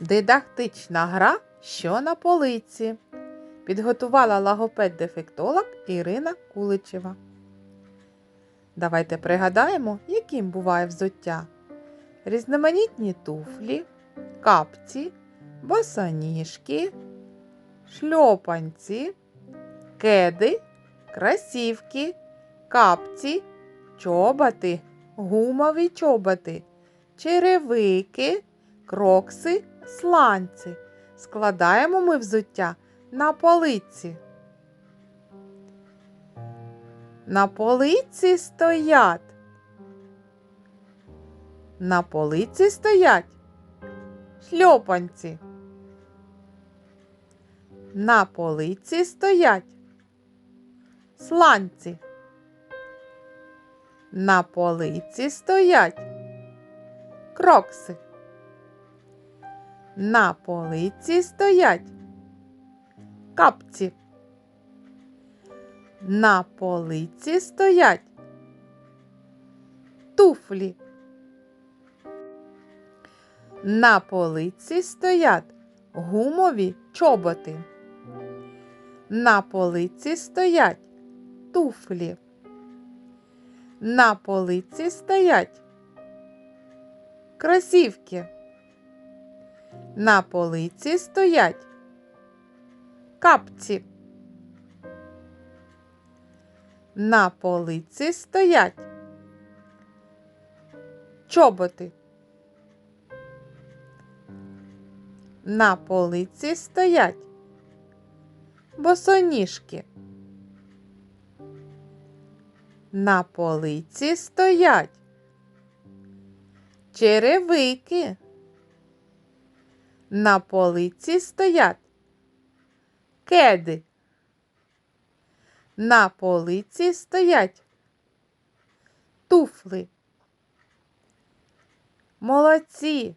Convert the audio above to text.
Дидактична гра, що на полиці. Підготувала логопед-дефектолог Ірина Куличева. Давайте пригадаємо, яким буває взуття. Різноманітні туфлі, капці, босоніжки, шльопанці, кеди, красівки, капці, чоботи, гумові чоботи, черевики, крокси, сланці. Складаємо ми взуття на полиці. На полиці стоять. На полиці стоять шльопанці. На полиці стоять сланці. На полиці стоять крокси. На полиці стоять капці. На полиці стоять туфлі. На полиці стоять гумові чоботи. На полиці стоять туфлі. На полиці стоять кросівки. На полиці стоять капці. На полиці стоять чоботи. На полиці стоять босоніжки. На полиці стоять черевики. На полиці стоять кеди. На полиці стоять туфли. Молодці!